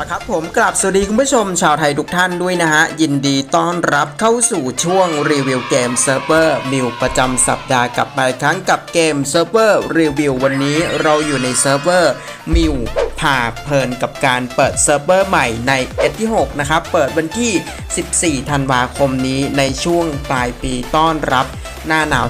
ละครับผมกลับสวัสดีคุณผู้ชมชาวไทยทุกท่านด้วยนะฮะ ยินดีต้อนรับเข้าสู่ช่วงรีวิวเกมเซิร์ฟเวอร์มิวประจำสัปดาห์กลับมาครั้งกับเกมเซิร์ฟเวอร์รีวิววันนี้เราอยู่ในเซิร์ฟเวอร์มิวพาเพลินกับการเปิดเซิร์ฟเวอร์ใหม่ในเอที่6นะครับ เปิดวันที่ 14 ธันวาคมนี้ในช่วงปลายปีต้อนรับ หน้าหนาว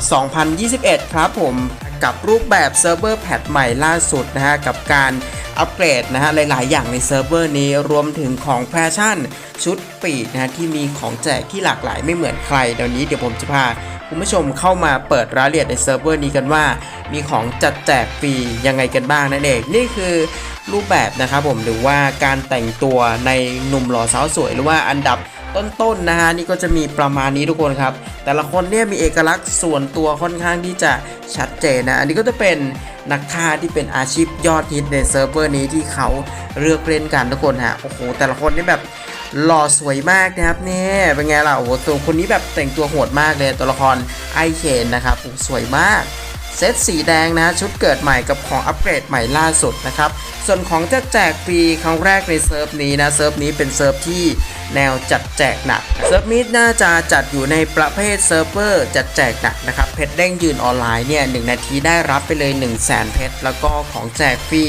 2021 ครับผมกับรูปแบบเซิร์ฟเวอร์แพทใหม่ล่าสุดนะฮะกับการ อัปเกรดนะฮะหลาย ๆ อย่างในเซิร์ฟเวอร์นี้รวมถึงของแฟชั่น ชุดปีดนะฮะที่มีของแจกที่หลากหลายไม่เหมือนใครเดี๋ยวนี้เดี๋ยวผมจะพาคุณผู้ชมเข้ามาเปิดรายละเอียดในเซิร์ฟเวอร์นี้กันว่า มีของจัดแจกฟรียังไงกันบ้างนั่นเองนี่คือรูปแบบนะครับผมหรือว่าการแต่งตัวในหนุ่มหล่อสาวสวยหรือว่าอันดับ ต้นๆนะฮะนี่ก็จะมีประมาณนี้ทุกคนครับ แต่ละคนเนี่ยมีเอกลักษณ์ส่วนตัวค่อนข้างที่จะชัดเจนนะอันนี้ก็จะเป็นนักฆ่าที่เป็นอาชีพยอดฮิตในเซิร์ฟเวอร์นี้ที่เขาเลือกเล่นกันทุกคนฮะโอ้โหแต่ละคนนี่แบบหล่อสวยมากนะครับเนี่ยเป็นไงล่ะโอ้โหตัวคนนี้แบบแต่งตัวโหดมากเลยตัวละครไอเคนนะครับสวยมาก เซตสีแดงนะชุดเกิดใหม่กับของอัปเกรดใหม่ล่าสุดนะครับ ส่วนของจะแจกฟรีครั้งแรกในเซิร์ฟนี้นะเซิร์ฟนี้เป็นเซิร์ฟที่แนวจัดแจกหนักเซิร์ฟนี้น่าจะจัดอยู่ในประเภทเซิร์ฟเวอร์จัดแจกหนักนะครับเพชรเด้งยืนออนไลน์เนี่ยหนาทีได้รับไปเลย 1 0 0 0 0แสนเพชรแล้วก็ของแจกฟรี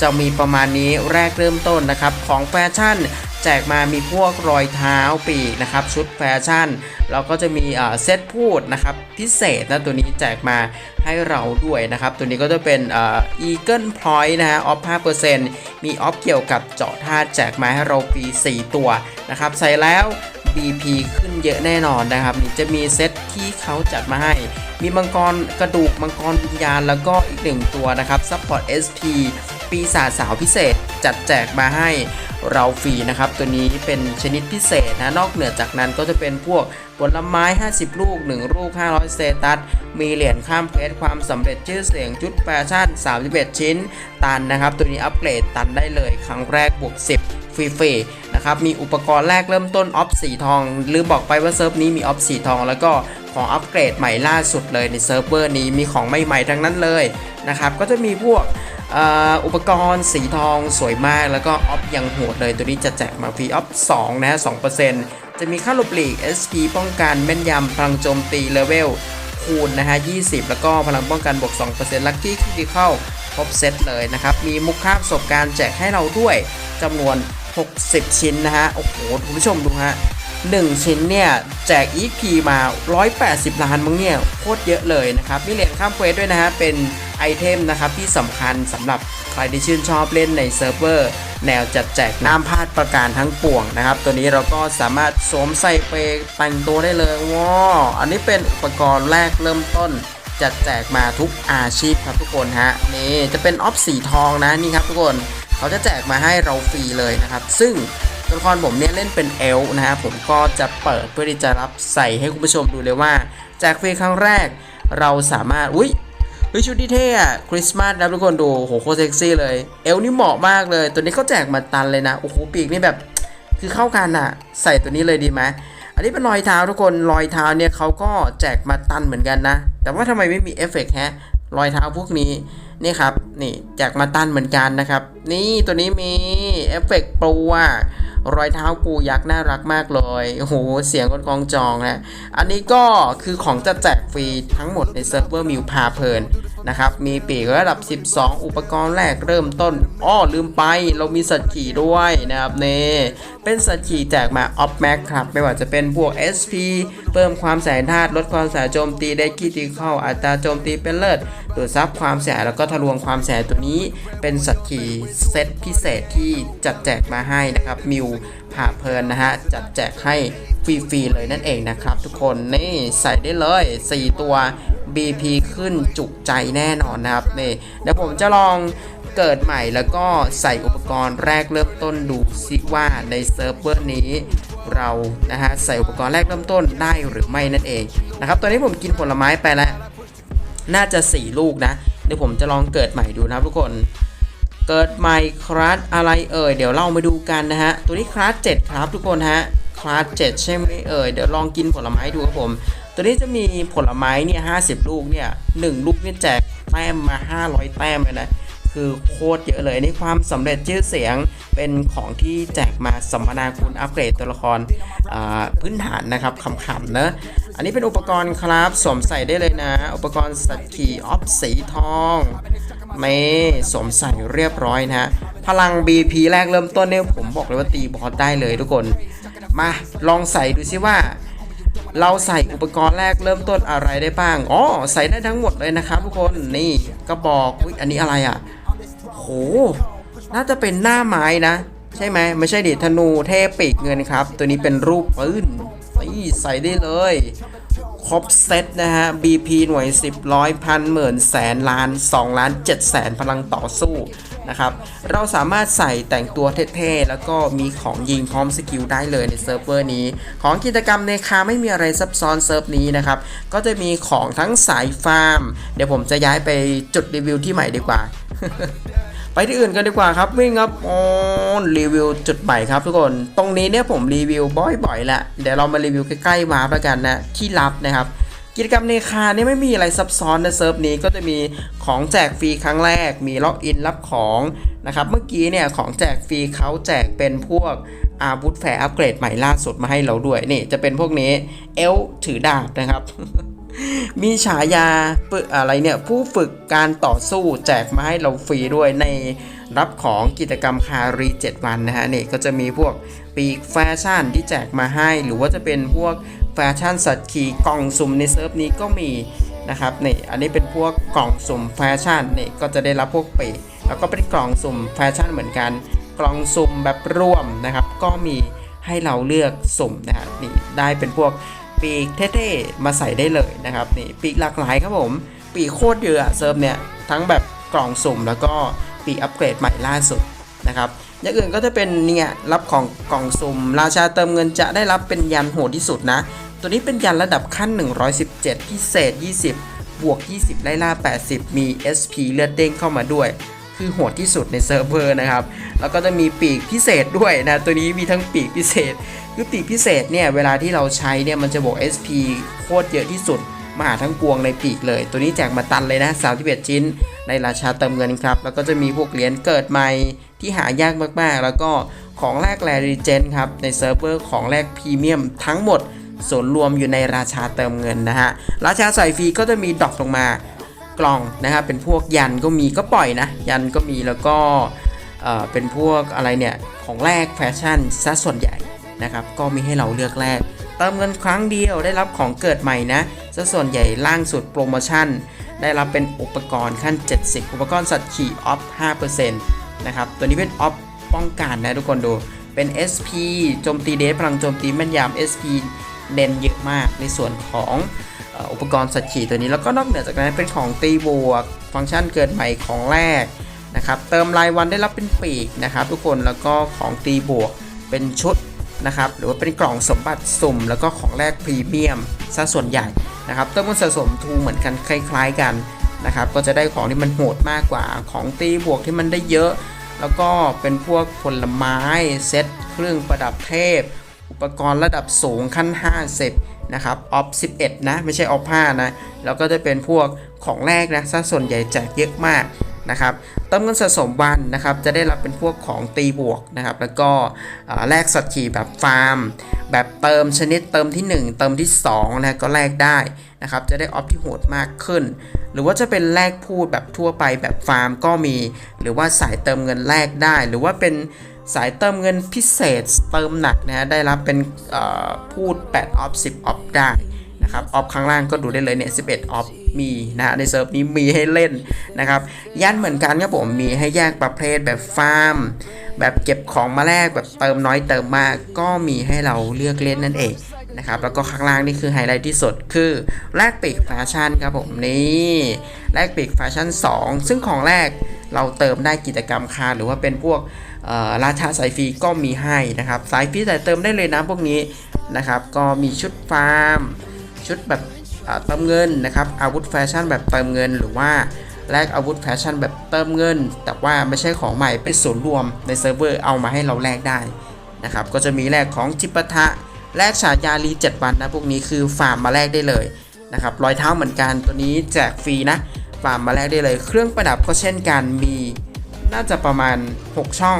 จะมีประมาณนี้แรกเริ่มต้นนะครับ ของแฟชั่น แจกมามีพวกรอยเท้าปีกนะครับชุดแฟชั่น แล้วก็จะมีเซตพูดนะครับพิเศษนะตัวนี้แจกมาให้เราด้วยนะครับ ตัวนี้ก็จะเป็นเอ่อ Eagle Point นะฮะออฟ5%มีออฟเกี่ยวกับเจาะธาตุแจกมาให้เราฟรี4 ตัวนะครับใส่แล้ว BP ขึ้นเยอะแน่นอนนะครับนี่จะมีเซตที่เขาจัดมาให้ มีมังกรกระดูกมังกรวิญญาณแล้วก็อีกหนึ่งตัวนะครับ Support SP ปีศาจสาวพิเศษจัดแจกมาให้เราฟรีนะครับ ตัวนี้เป็นชนิดพิเศษนะนอกเหนือจากนั้นก็จะเป็นพวกผลไม้ 50 ลูก 1 ลูก 500 เซตัส มีเหรียญข้ามเพชรความสำเร็จชื่อเสียงชุดแฟชั่น 31 ชิ้น ตันนะครับ ตัวนี้อัปเกรดตันได้เลย ครั้งแรกบวก 10 ฟรีๆนะครับ มีอุปกรณ์แรกเริ่มต้นออฟสีทอง ลืมบอกไปว่าเซิร์ฟนี้มีออฟสีทอง แล้วก็ของอัปเกรดใหม่ล่าสุดเลยในเซิร์ฟเวอร์นี้มีของใหม่ๆทั้งนั้นเลยนะครับ ก็จะมีพวก อุปกรณ์สีทองสวยมากแล้วก็ออฟยังโหดเลยตัวนี้จะแจกมาฟรีออฟ2นะ2%จะมีค่าลบหลีก SP ป้องกันแม่นยำพลังโจมตีเลเวลคูณนะฮะ 20 แล้วก็พลังป้องกันบวก 2%ลัคกี้คริติคอลครบเซตเลยนะครับ มีมุกค่าประสบการณ์แจกให้เราด้วยจำนวน 60 ชิ้นนะฮะ โอ้โหคุณผู้ชมดูฮะ1ชิ้นเนี่ย แจก EP มา 180 ล้านมั้งเนี่ยโคตรเยอะเลยนะครับ มีเหรียญข้ามเควสด้วยนะฮะ เป็น ไอเทมนะครับที่สำคัญสำหรับใครที่ชื่นชอบเล่นในเซิร์ฟเวอร์ แนวจัดแจกน้ำพลาดประการทั้งปวงนะครับ ตัวนี้เราก็สามารถสวมใส่ไปแต่งตัวได้เลยว้าอันนี้เป็นอุปกรณ์แรกเริ่มต้นจัดแจกมาทุกอาชีพครับทุกคนฮะนี่จะเป็นออฟสีทองนะนี่ครับทุกคนเขาจะแจกมาให้เราฟรีเลยนะครับ ซึ่งตัวละครผมเนี่ยเล่นเป็นเอลฟ์นะฮะผมก็จะเปิดเพื่อที่จะรับใส่ให้คุณผู้ชมดูเลยว่าแจกฟรีครั้งแรก เราสามารถอุ้ย เฮ้ยชุดที่เท่อะคริสต์มาสนะทุกคนดูโหโคเซ็กซี่เลย เอลนี่เหมาะมากเลย ตัวนี้เขาแจกมาตันเลยนะ โอ้โหปีกนี่แบบ คือเข้ากันอะใส่ตัวนี้เลยดีไหมอันนี้เป็นรอยเท้าทุกคนรอยเท้าเนี่ยเขาก็แจกมาตันเหมือนกันนะ แต่ว่าทำไมไม่มีเอฟเฟกต์ฮะรอยเท้าพวกนี้นี่ครับนี่แจกมาตันเหมือนกันนะครับ นี่ตัวนี้มีเอฟเฟกต์ปูอะ รอยเท้าปูยักษ์น่ารักมากเลยโอ้โหเสียงคนกองจองนะ อันนี้ก็คือของจะแจกฟรีทั้งหมดในเซิร์ฟเวอร์มิวพาเพลินนะครับมีปีกระดับ 12 อุปกรณ์แรกเริ่มต้นอ้อลืมไป เรามีสัตว์ขี่ด้วยนะครับเน่เป็นสัตว์ขี่แจกมาออฟแม็กครับ ไม่ว่าจะเป็นพวก SP เพิ่มความแสนธาตุลดความแสนโจมตีได้คิติเข้าอัตราโจมตีเป็นเลิศ ดูดซับความแสนแล้วก็ทะลวงความแสนตัวนี้เป็นสัตว์ขี่เซตพิเศษที่จัดแจกมาให้นะครับ มิวผ่าเพลินนะฮะ จัดแจกให้ฟรีๆเลยนั่นเองนะครับ ทุกคนนี่ใส่ได้เลย 4 ตัว BP ขึ้นจุกใจแน่นอนนะครับนี่เดี๋ยวผมจะลองเกิดใหม่แล้วก็ใส่อุปกรณ์แรกเริ่มต้นดูซิว่าในเซิร์ฟเวอร์นี้เรานะฮะใส่อุปกรณ์แรกเริ่มต้นได้หรือไม่นั่นเองนะครับตอนนี้ผมกินผลไม้ไปแล้ว น่าจะ 4 ลูกนะ เดี๋ยวผมจะลองเกิดใหม่ดูนะครับทุกคน เกิดใหม่คลาสอะไรเอ่ย เดี๋ยวเรามาดูกันนะฮะ ตัวนี้คลาส7ครับทุกคนฮะ คลาส7ใช่ไหมเอ่ย เดี๋ยวลองกินผลไม้ดูครับผม ตัวนี้จะมีผลไม้เนี่ย50ลูกเนี่ย1ลูกเนี่ยแจกแต้มมา 500 แต้มเลยนะ คือโคตรเยอะเลยนี่ความสำเร็จชื่อเสียงเป็นของที่แจกมาสัมมนาคุณอัปเกรดตัวละครพื้นฐานนะครับขำๆนะอันนี้เป็นอุปกรณ์ครับสวมใส่ได้เลยนะ อุปกรณ์สัตว์ขี่ออฟสีทองไม่สวมใส่เรียบร้อยนะพลัง BP แรกเริ่มต้นเนี่ยผมบอกเลยว่าตีบอสได้เลยทุกคน มาลองใส่ดูซิว่าเราใส่อุปกรณ์แรกเริ่มต้นอะไรได้บ้าง อ๋อ ใส่ได้ทั้งหมดเลยนะครับทุกคน นี่ก็บอก อุ๊ย อันนี้อะไรอะ น่าจะเป็นหน้าไม้นะ ใช่ไหมไม่ใช่ดิธนูเทพปีกเงินครับ ตัวนี้เป็นรูปปืนนี่ใส่ได้เลย ครบเซตนะฮะ BP หน่วย 10ร้อยพันหมื่นแสนล้าน 2 ล้าน7แสนพลังต่อสู้นะครับ เราสามารถใส่แต่งตัวเท่ๆ แล้วก็มีของยิงพร้อมสกิลได้เลยในเซิร์ฟเวอร์นี้ ของกิจกรรมในคาไม่มีอะไรซับซ้อนเซิร์ฟนี้นะครับ ก็จะมีของทั้งสายฟาร์ม เดี๋ยวผมจะย้ายไปจุดรีวิวที่ใหม่ดีกว่า ที่อื่นกันดีกว่าครับวิ่งครับอ๋อรีวิวจุดใหม่ครับทุกคน ตรงนี้เนี่ยผมรีวิวบ่อยๆแหละเดี๋ยวเรามารีวิวใกล้ๆมาแล้วกันนะที่ลับนะครับกิจกรรมในคาเนี่ยไม่มีอะไรซับซ้อนในเซิร์ฟนี้ก็จะมีของแจกฟรีครั้งแรก มีล็อกอินรับของนะครับเมื่อกี้เนี่ยของแจกฟรีเขาแจกเป็นพวกอาวุธแฝงอัปเกรดใหม่ล่าสุดมาให้เราด้วยนี่จะเป็นพวกนี้เอลถือดาบนะครับ มีฉายาอะไรเนี่ยผู้ฝึกการต่อสู้แจกมาให้เราฟรีด้วยในรับของกิจกรรมคารี 7 วันนะฮะนี่ก็จะมีพวกปีกแฟชั่นที่แจกมาให้ หรือว่าจะเป็นพวกแฟชั่นสัตว์ขี่กล่องสุ่มในเซิร์ฟนี้ก็มีนะครับนี่อันนี้เป็นพวกกล่องสุ่มแฟชั่นนี่ก็จะได้รับพวกปีกแล้วก็เป็นกล่องสุ่มแฟชั่นเหมือนกัน กล่องสุ่มแบบร่วมนะครับ ก็มีให้เราเลือกสุ่มนะฮะนี่ได้เป็นพวก ปีกเท่ๆมาใส่ได้เลยนะครับนี่ปีกหลากหลายครับผม ปีกโคตรเยอะเซิร์ฟเนี่ยทั้งแบบกล่องสุ่มแล้วก็ปีกอัปเกรดใหม่ล่าสุดนะครับอย่างอื่นก็จะเป็นเนี่ยรับของกล่องสุ่ม ราชาเติมเงินจะได้รับเป็นยันโหดที่สุดนะ ตัวนี้เป็นยันระดับขั้น 117 พิเศษ 20 บวก 20 ไล่ล่า 80 มี SP เลือดเด้งเข้ามาด้วย คือโหดที่สุดในเซิร์ฟเวอร์นะครับ แล้วก็จะมีปีกพิเศษด้วยนะ ตัวนี้มีทั้งปีกพิเศษ คือปีกพิเศษเนี่ยเวลาที่เราใช้เนี่ยมันจะบวก SP โคตรเยอะที่สุดมหาทั้งปวงในปีกเลย ตัวนี้แจกมาตันเลยนะ31ชิ้น ในราชาเติมเงินครับ แล้วก็จะมีพวกเหรียญเกิดใหม่ที่หายากมากๆ แล้วก็ของแรกแรรีเจนครับ ในเซิร์ฟเวอร์ของแรกพรีเมียมทั้งหมดส่วนรวมอยู่ในราชาเติมเงินนะฮะ ราชาใส่ฟรีก็จะมีดอปลงมากล่องนะครับ เป็นพวกยันก็มีก็ปล่อยนะ ยันก็มีแล้วก็เป็นพวกอะไรเนี่ย ของแรกแฟชั่นซะส่วนใหญ่ นะครับก็มีให้เราเลือกแรกเติมเงินครั้งเดียวได้รับของเกิดใหม่นะซะส่วนใหญ่ล่างสุดโปรโมชั่น ได้รับเป็นอุปกรณ์ขั้น 70 อุปกรณ์สัตว์ขี่ออฟ 5%นะครับตัวนี้เป็นออฟป้องกันนะทุกคนดูเป็น SP โจมตีเดฟพลังโจมตีแม่นยำ SP เด่นเยอะมากในส่วนของอุปกรณ์สัตว์ขี่ตัวนี้แล้วก็นอกเหนือจากนั้นเป็นของตีบวก ฟังก์ชันเกิดใหม่ของแรกนะครับเติมรายวันได้รับเป็นปีกนะครับทุกคนแล้วก็ของตีบวกเป็นชุด นะครับหรือว่าเป็นกล่องสมบัติสุ่ม แล้วก็ของแรกพรีเมียมซะส่วนใหญ่นะครับเติมมันสะสมทูเหมือนกันคล้าย ๆกันนะครับก็จะได้ของที่มันโหดมากกว่าของตีบวกที่มันได้เยอะ แล้วก็เป็นพวกผลไม้เซตเครื่องประดับเทพ อุปกรณ์ระดับสูงขั้น 50นะครับออฟ11 นะ ไม่ใช่ออฟ5นะ แล้วก็จะเป็นพวกของแรกนะซะส่วนใหญ่แจกเยอะมาก นะครับเติมเงินสะสมวันนะครับจะได้รับเป็นพวกของตีบวกนะครับแล้วก็แลกสัตว์ขี่แบบฟาร์ม แบบเติมชนิดเติมที่ 1 เติมที่2นะก็แลกได้นะครับจะได้ออฟที่โหดมากขึ้น หรือว่าจะเป็นแลกพูดแบบทั่วไปแบบฟาร์มก็มี หรือว่าสายเติมเงินแลกได้ หรือว่าเป็นสายเติมเงินพิเศษเติมหนักนะฮะได้รับเป็นพูด8ออฟ10ออฟได้นะครับออฟข้างล่างก็ดูได้เลยเนี่ย11ออฟ มีนะฮะในเซิร์ฟนี้มีให้เล่นนะครับยันเหมือนกันครับผมมีให้แยกประเภทแบบฟาร์ม แบบเก็บของมาแลกแบบเติมน้อยเติมมากก็มีให้เราเลือกเล่นนั่นเองนะครับแล้วก็ข้างล่างนี่คือไฮไลท์ที่สุดคือแลกปีกแฟชั่นครับผมนี่แลกปีกแฟชั่น 2 ซึ่งของแรกเราเติมได้กิจกรรมคาร์หรือว่าเป็นพวกราชาสายฟรีก็มีให้นะครับสายฟรีสายเติมได้เลยนะพวกนี้นะครับก็มีชุดฟาร์ม ชุดแบบ เติมเงินนะครับอาวุธแฟชั่นแบบเติมเงินหรือว่าแลกอาวุธแฟชั่นแบบเติมเงิน แต่ว่าไม่ใช่ของใหม่เป็นส่วนรวมในเซิร์ฟเวอร์เอามาให้เราแลกได้นะครับก็จะมีแลกของจิปาถะแลกฉายาลี7วันนะพวกนี้คือฟาร์มมาแลกได้เลยนะครับรอยเท้าเหมือนกันตัวนี้แจกฟรีนะฟาร์มมาแลกได้เลย เครื่องประดับก็เช่นกันมีน่าจะประมาณ 6 ช่อง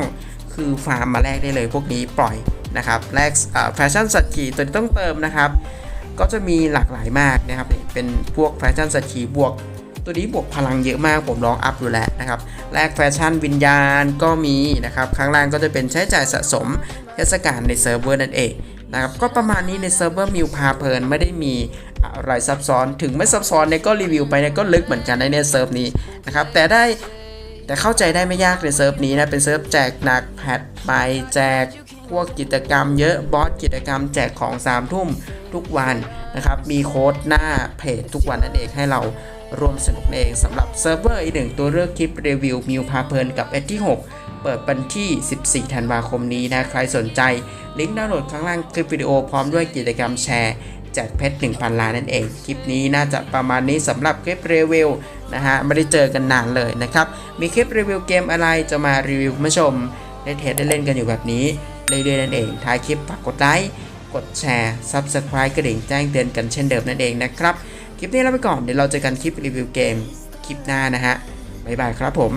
คือฟาร์มมาแลกได้เลย พวกนี้ปล่อยนะครับแลกแฟชั่นสัตว์ขี่ตัวนี้ต้องเติมนะครับ ก็จะมีหลากหลายมากนะครับเป็นพวกแฟชั่นสัตว์บวก ตัวนี้บวกพลังเยอะมากผมลองอัพดูแล้วนะครับแลกแฟชั่นวิญญาณก็มีนะครับข้างล่างก็จะเป็นใช้จ่ายสะสมเทศกาลในเซิร์ฟเวอร์นั่นเองนะครับก็ประมาณนี้ในเซิร์ฟเวอร์มิวพาเพลินไม่ได้มีอะไรซับซ้อนถึงไม่ซับซ้อนเนี่ยก็รีวิวไปเนี่ยก็ลึกเหมือนกันในเนี่ยเซิร์ฟนี้นะครับแต่ได้แต่เข้าใจได้ไม่ยากในเซิร์ฟนี้นะเป็นเซิร์ฟแจกหนักแพทไปแจกพวกกิจกรรมเยอะบอสกิจกรรมแจกของ3ทุ่ม ทุกวันนะครับ มีโค้ดหน้าเพจทุกวันนั่นเองให้เรารวมสนุกเองสำหรับเซิร์ฟเวอร์อีกหนึ่งตัวเลือกคลิปรีวิวมิวพาเพลินกับเอที่ 6 เปิดวันที่ 14 ธันวาคมนี้นะ ใครสนใจ ลิงก์ดาวน์โหลดข้างล่างคลิปวิดีโอพร้อมด้วยกิจกรรมแชร์แจกเพชร 1,000 ล้านนั่นเอง คลิปนี้น่าจะประมาณนี้สำหรับคลิปรีวิวนะฮะ ไม่ได้เจอกันนานเลยนะครับ มีคลิปรีวิวเกมอะไรจะมารีวิวคุณผู้ชมได้เทสได้เล่นกันอยู่แบบนี้เรื่อยๆนั่นเองท้ายคลิปฝากกดไลค์ กดแชร์ Subscribe กระดิ่งแจ้งเตือนกันเช่นเดิมนั่นเองนะครับ คลิปนี้ลาไปก่อนเดี๋ยวเราเจอกันคลิปรีวิวเกมคลิปหน้านะฮะบ๊ายบายครับผม